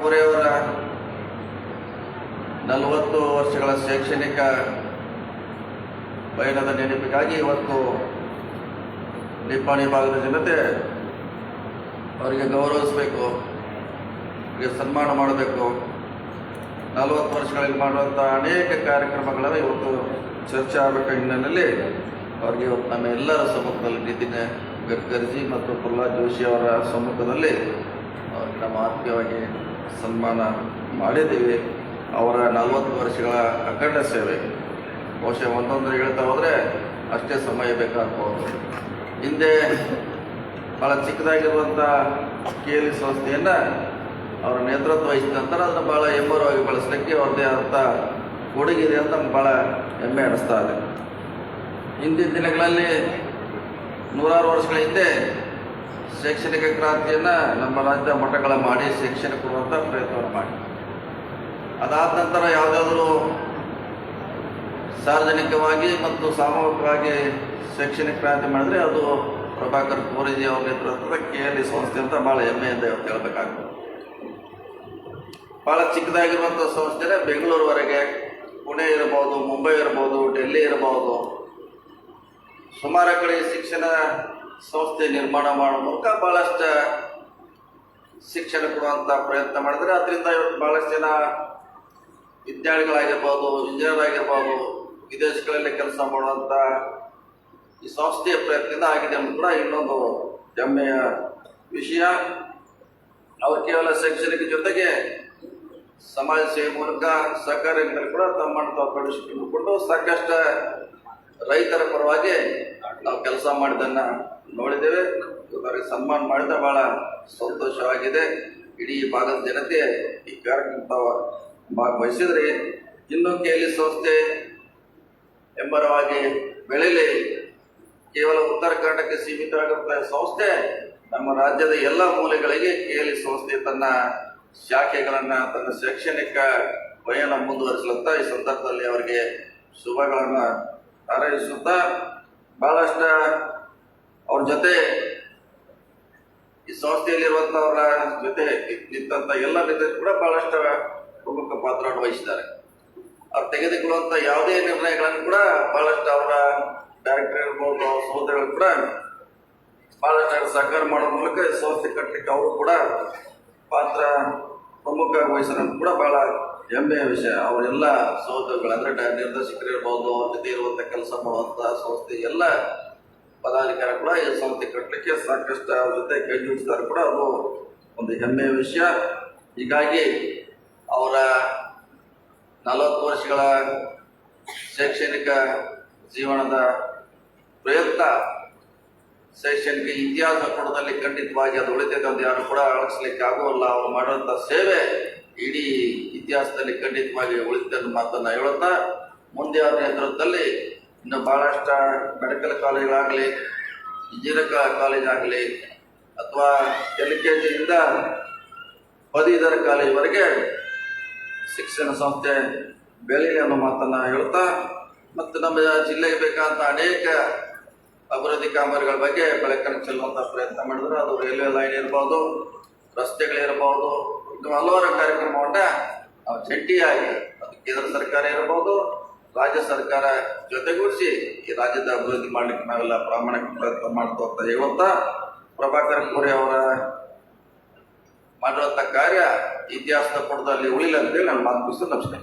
ಅವರ ನಲವತ್ತು ವರ್ಷಗಳ ಶೈಕ್ಷಣಿಕ ಪಯಣದ ನೆನಪಿಗಾಗಿ ಇವತ್ತು ನಿಪ್ಪಾಣಿ ಭಾಗದ ಜನತೆ ಅವರಿಗೆ ಗೌರವಿಸಬೇಕು, ಅವರಿಗೆ ಸನ್ಮಾನ ಮಾಡಬೇಕು. ನಲವತ್ತು ವರ್ಷಗಳಲ್ಲಿ ಮಾಡುವಂಥ ಅನೇಕ ಕಾರ್ಯಕ್ರಮಗಳನ್ನು ಇವತ್ತು ಚರ್ಚೆ ಆಗಬೇಕ ಹಿನ್ನೆಲೆಯಲ್ಲಿ ಅವರಿಗೆ ಇವತ್ತು ನಮ್ಮ ಎಲ್ಲರ ಸಮ್ಮುಖದಲ್ಲಿ ನಿತಿನ್ ಗಡ್ಕರ್ಜಿ ಮತ್ತು ಪ್ರಹ್ಲಾದ್ ಜೋಶಿ ಅವರ ಸಮ್ಮುಖದಲ್ಲಿ ಅವರಿಗೆ ನಮ್ಮ ಆತ್ಮೀಯವಾಗಿ ಸನ್ಮಾನ ಮಾಡಿದ್ದೀವಿ. ಅವರ ನಲವತ್ತು ವರ್ಷಗಳ ಅಖಂಡ ಸೇವೆ. ಬಹುಶಃ ಒಂದೊಂದು ಹೇಳ್ತಾ ಹೋದರೆ ಅಷ್ಟೇ ಸಮಯ ಬೇಕಾಗ್ಬೋದು. ಹಿಂದೆ ಭಾಳ ಚಿಕ್ಕದಾಗಿರುವಂಥ ಕೆ ಎಲ್ ಸಂಸ್ಥೆಯನ್ನು ಅವರ ನೇತೃತ್ವ ವಹಿಸಿದ ನಂತರ ಅದನ್ನು ಭಾಳ ಹೆಮ್ಮರವಾಗಿ ಬಳಸಲಿಕ್ಕೆ ಅವ್ರದ್ದೇ ಆದಂಥ ಕೊಡುಗೆ ಇದೆ ಅಂತ ನಮ್ಗೆ ಭಾಳ ಹೆಮ್ಮೆ ಅನಿಸ್ತಾ ಇದೆ. ಹಿಂದಿನ ದಿನಗಳಲ್ಲಿ ನೂರಾರು ವರ್ಷಗಳ ಹಿಂದೆ ಶೈಕ್ಷಣಿಕ ಕ್ರಾಂತಿಯನ್ನು ನಮ್ಮ ರಾಜ್ಯ ಮಠಗಳ ಮಾಡಿ ಶಿಕ್ಷಣ ಕೊಡುವಂಥ ಪ್ರಯತ್ನವನ್ನು ಮಾಡಿ. ಅದಾದ ನಂತರ ಯಾವುದಾದ್ರೂ ಸಾರ್ವಜನಿಕವಾಗಿ ಮತ್ತು ಸಾಮೂಹಿಕವಾಗಿ ಶೈಕ್ಷಣಿಕ ಕ್ರಾಂತಿ ಮಾಡಿದ್ರೆ ಅದು ಪ್ರಭಾಕರ್ ಕೋರಿಜಿ ಅವರ ನೇತೃತ್ವದ ಕೆ ಎಲ್ ಇ ಸಂಸ್ಥೆ ಅಂತ ಭಾಳ ಹೆಮ್ಮೆಯಿಂದ ಹೇಳಬೇಕಾಗ್ತದೆ ಭಾಳ ಚಿಕ್ಕದಾಗಿರುವಂಥ ಸಂಸ್ಥೆನೇ ಬೆಂಗಳೂರುವರೆಗೆ ಪುಣೆ ಇರ್ಬೋದು, ಮುಂಬೈ ಇರ್ಬೋದು, ಡೆಲ್ಲಿ ಇರ್ಬೋದು. ಸುಮಾರು ಕಡೆ ಶಿಕ್ಷಣ ಸಂಸ್ಥೆ ನಿರ್ಮಾಣ ಮಾಡುವ ಮೂಲಕ ಭಾಳಷ್ಟು ಶಿಕ್ಷಣ ಕೊಡುವಂಥ ಪ್ರಯತ್ನ ಮಾಡಿದರೆ ಅದರಿಂದ ಇವತ್ತು ಭಾಳಷ್ಟು ಜನ ವಿದ್ಯಾರ್ಥಿಗಳಾಗಿರ್ಬೋದು ಇಂಜಿನಿಯರ್ ಆಗಿರ್ಬೋದು, ವಿದೇಶಗಳಲ್ಲಿ ಕೆಲಸ ಮಾಡುವಂಥ ಈ ಸಂಸ್ಥೆಯ ಪ್ರಯತ್ನದಿಂದ ಆಗಿದೆ ಅಂತ ಕೂಡ ಇನ್ನೊಂದು ಹೆಮ್ಮೆಯ ವಿಷಯ. ಅವರು ಕೇವಲ ಶೈಕ್ಷಣಿಕ ಜೊತೆಗೆ ಸಮಾಜ ಸೇವೆ ಮೂಲಕ ಸಹಕಾರಿಗಳು ಕೂಡ ತಮ್ಮನ್ನು ತಾವು ಸಾಕಷ್ಟು ರೈತರ ಪರವಾಗಿ ನಾವು ಕೆಲಸ ಮಾಡಿದನ್ನ ನೋಡಿದ್ದೇವೆ. ಅವರಿಗೆ ಸನ್ಮಾನ ಮಾಡಿದ ಬಹಳ ಸಂತೋಷವಾಗಿದೆ. ಇಡೀ ಭಾಗದ ಜನತೆ ಈ ಕಾರ್ಯಕ್ರಮ ಇನ್ನೂ ಇನ್ನು ಕೇಲಿ ಸಂಸ್ಥೆ ಎಂಬರವಾಗಿ ಬೆಳೆಯಲಿ ಕೇವಲ ಉತ್ತರ ಕರ್ನಾಟಕಕ್ಕೆ ಸೀಮಿತವಾಗಿರುವಂತಹ ಸಂಸ್ಥೆ ನಮ್ಮ ರಾಜ್ಯದ ಎಲ್ಲ ಮೂಲೆಗಳಿಗೆ ಕೇಲಿ ಸಂಸ್ಥೆ ತನ್ನ ಶಾಖೆಗಳನ್ನು, ತನ್ನ ಶೈಕ್ಷಣಿಕ ಪಯಣ ಮುಂದುವರಿಸಲಂತ ಈ ಸಂದರ್ಭದಲ್ಲಿ ಅವರಿಗೆ ಶುಭಗಳನ್ನ ಹಾರೈಸುತ್ತಾ ಭಾಳಷ್ಟು ಅವ್ರ ಜೊತೆ ಈ ಸಂಸ್ಥೆಯಲ್ಲಿರುವಂಥವ್ರ ಜೊತೆ ನಿಂತ ಎಲ್ಲ ನಿಂತರು ಕೂಡ ಬಹಳಷ್ಟು ಪ್ರಮುಖ ಪಾತ್ರ ವಹಿಸಿದ್ದಾರೆ ಅವ್ರು ತೆಗೆದುಕೊಳ್ಳುವಂಥ ಯಾವುದೇ ನಿರ್ಣಯಗಳನ್ನು ಕೂಡ ಬಹಳಷ್ಟು ಅವರ ಡೈರೆಕ್ಟರ್ ಇರ್ಬೋದು ಅವ್ರ ಸಹೋದರರು ಕೂಡ ಬಹಳಷ್ಟು ಸಹಕಾರ ಮಾಡೋ ಮೂಲಕ ಸಂಸ್ಥೆ ಕಟ್ಟಲಿಕ್ಕೆ ಅವರು ಕೂಡ ಪಾತ್ರ ಪ್ರಮುಖ ವಹಿಸಿದ್ರು ಕೂಡ ಬಹಳ ಹೆಮ್ಮೆಯ ವಿಷಯ. ಅವರೆಲ್ಲ ಸಹೋದರಗಳು ಅಂದ್ರೆ ಡ- ನಿರ್ದೇಶಕರು ಇರ್ಬೋದು ಅವ್ರ ಜೊತೆ ಇರುವಂತ ಕೆಲಸ ಮಾಡುವಂಥ ಸಂಸ್ಥೆ ಎಲ್ಲ ಪದಾಧಿಕಾರಿ ಕೂಡ ಈ ಸಂಸ್ಥೆ ಕಟ್ಟಲಿಕ್ಕೆ ಸಾಕಷ್ಟು ಅವ್ರ ಜೊತೆ ಕೈ ಜೋಡಿಸಿದ್ದಾರೆ ಕೂಡ ಅದು ಒಂದು ಹೆಮ್ಮೆಯ ವಿಷಯ. ಹೀಗಾಗಿ ಅವರ ನಲವತ್ತು ವರ್ಷಗಳ ಶೈಕ್ಷಣಿಕ ಜೀವನದ ಪ್ರಯತ್ನ ಶೈಕ್ಷಣಿಕ ಇತಿಹಾಸ ಕೂಡದಲ್ಲಿ ಖಂಡಿತವಾಗಿ ಅದು ಉಳಿತೈತೆ ಅಂತ ಯಾರು ಕೂಡ ಅಳಿಸ್ಲಿಕ್ಕೆ ಆಗುವಲ್ಲ ಅವರು ಮಾಡುವಂಥ ಸೇವೆ ಇಡೀ ಇತಿಹಾಸದಲ್ಲಿ ಖಂಡಿತವಾಗಿ ಉಳಿತದೆ ಅನ್ನೋ ಮಾತನ್ನ ಹೇಳುತ್ತಾ ಮುಂದೆ ಅವರ ನೇತೃತ್ವದಲ್ಲಿ ಇನ್ನು ಬಹಳಷ್ಟು ಮೆಡಿಕಲ್ ಕಾಲೇಜ್ಗಳಾಗಲಿ, ಇಂಜಿನಿಯರಿಂಗ್ ಕಾಲೇಜ್ ಆಗಲಿ ಅಥವಾ ಎಲ್ ಕೆ ಜಿಯಿಂದ ಪದವೀಧರ ಕಾಲೇಜ್ವರೆಗೆ ಶಿಕ್ಷಣ ಸಂಸ್ಥೆ ಬೆಲೆ ಅನ್ನೋ ಮಾತನ್ನು ಹೇಳ್ತಾ ಮತ್ತು ನಮ್ಮ ಜಿಲ್ಲೆಗೆ ಬೇಕಾದಂಥ ಅನೇಕ ಅಭಿವೃದ್ಧಿ ಕಾಮಗಾರಿಗಳ ಬಗ್ಗೆ ಬೆಳಕನ್ನು ಚೆಲ್ಲುವಂಥ ಪ್ರಯತ್ನ ಮಾಡಿದ್ರೆ ಅದು ರೈಲ್ವೆ ಲೈನ್ ಇರ್ಬೋದು, ರಸ್ತೆಗಳಿರ್ಬೋದು ಹಲವಾರು ಕಾರ್ಯಕ್ರಮವನ್ನ ನಾವು ಜಂಟಿಯಾಗಿ ಅದು ಕೇಂದ್ರ ಸರ್ಕಾರ ಇರಬಹುದು, ರಾಜ್ಯ ಸರ್ಕಾರ ಜೊತೆಗೂಡಿಸಿ ಈ ರಾಜ್ಯದ ಅಭಿವೃದ್ಧಿ ಮಾಡ್ಲಿಕ್ಕೆ ನಾವೆಲ್ಲ ಪ್ರಾಮಾಣಿಕ ಪ್ರಯತ್ನ ಮಾಡ್ತಾ ಅಂತ ಇವತ್ತ ಪ್ರಭಾಕರ್ ಕೋರಿ ಅವರ ಮಾಡಿರುವಂಥ ಕಾರ್ಯ ಇತಿಹಾಸದ ಪುಟದಲ್ಲಿ ಉಳಿಲ್ಲ ಅಂತೇಳಿ ನಾನು ಮಾತು ನಮಸ್ಕಾರ.